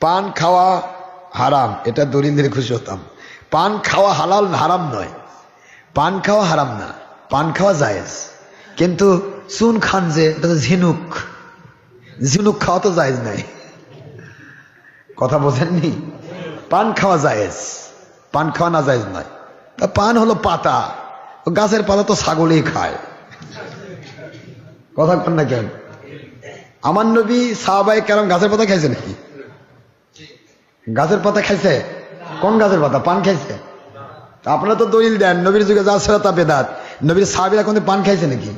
পান খাওয়া হারাম, এটা দিলে খুশি হতাম। পান খাওয়া হালাল হারাম নয়। পান খাওয়া হারাম না, পান খাওয়া জায়েজ। কিন্তু চুন খান যে, এটা তো ঝিনুক। ঝিনুক খাওয়া তো জায়েজ নাই। কথা বোঝেননি? পান খাওয়া জায়েজ, পান খাওয়া না জায়েজ নয়। তা পান হলো পাতা গাছের পাতা তো ছাগলেই খায়। কথা কন না কেন? আমার নবী সাহাবাই কেরম গাছের পাতা খাইছে নাকি? গাছের পাতা খাইছে? কোন গাছের পাতা? পান খাইছে? আপনারা তো দলিল দেন, নবীর যুগে যা ছিল তা বেদাত। নবীর সাহাবিরা কোনো পান খাইছে নাকি?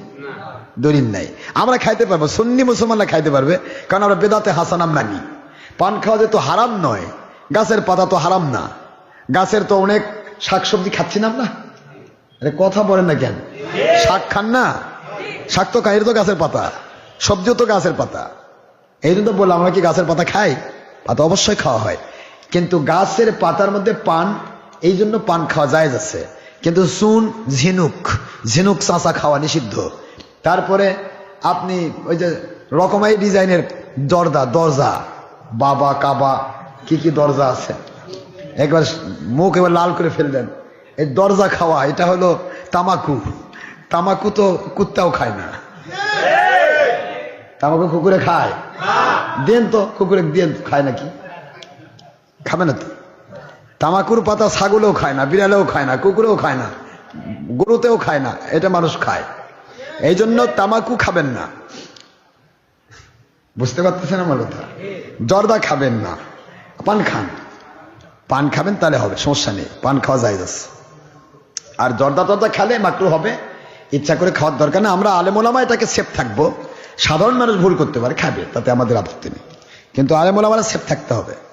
দলিল নাই। আমরা খাইতে পারব, সুন্নি মুসলমানরা খাইতে পারবে, কারণ আমরা বেদাতে হাসানাম মানি পান খাওয়া যে তো হারাম নয়, গাছের পাতা তো হারাম না। গাছের তো অনেক শাকসবজি খাচ্ছি না আমরা? আরে কথা বলেন না কেন? শাক খান না? শাক তো এটা তো গাছের পাতা, সবজিও তো গাছের পাতা। এই জন্য তো বললাম, আমরা কি গাছের পাতা খাই? পাতা অবশ্যই খাওয়া হয়। কিন্তু গাছের পাতার মধ্যে পান, এই জন্য পান খাওয়া যায় আছে। কিন্তু চুন, ঝিনুক ঝিনুক চাঁচা খাওয়া নিষিদ্ধ। তারপরে আপনি ওই যে রকমারি ডিজাইনের দরজা দরজা, বাবা, কাবা, কি কি দরজা আছে? একবার মুখ এবার লাল করে ফেললেন এই দরজা খাওয়া, এটা হলো তামাকু। তামাকু তো কুত্তাও খায় না। তামাকু কুকুরে খায়? দেন তো কুকুরে দেন খায় নাকি? খাবে না তো। তামাকুর পাতা ছাগলেও খায় না, বিড়ালেও খায় না, কুকুরেও খায় না, গরুতেও খায় না, এটা মানুষ খায়। এই জন্য তামাকু খাবেন না। বুঝতে পারতেছেন আমার কথা? জর্দা খাবেন না। পান খান। পান খাবেন তাহলে হবে, সমস্যা নেই, পান খাওয়া যায় আছে। আর জর্দা টর্দা খেলে মাকরু হবে, ইচ্ছা করে খাওয়ার দরকার না। আমরা আলেমোলামা এটাকে সেফ থাকব। সাধারণ মানুষ ভুল করতে পারে, খাবে, তাতে আমাদের আপত্তি নেই। কিন্তু আলেমুল আমার সেফ থাকতে হবে।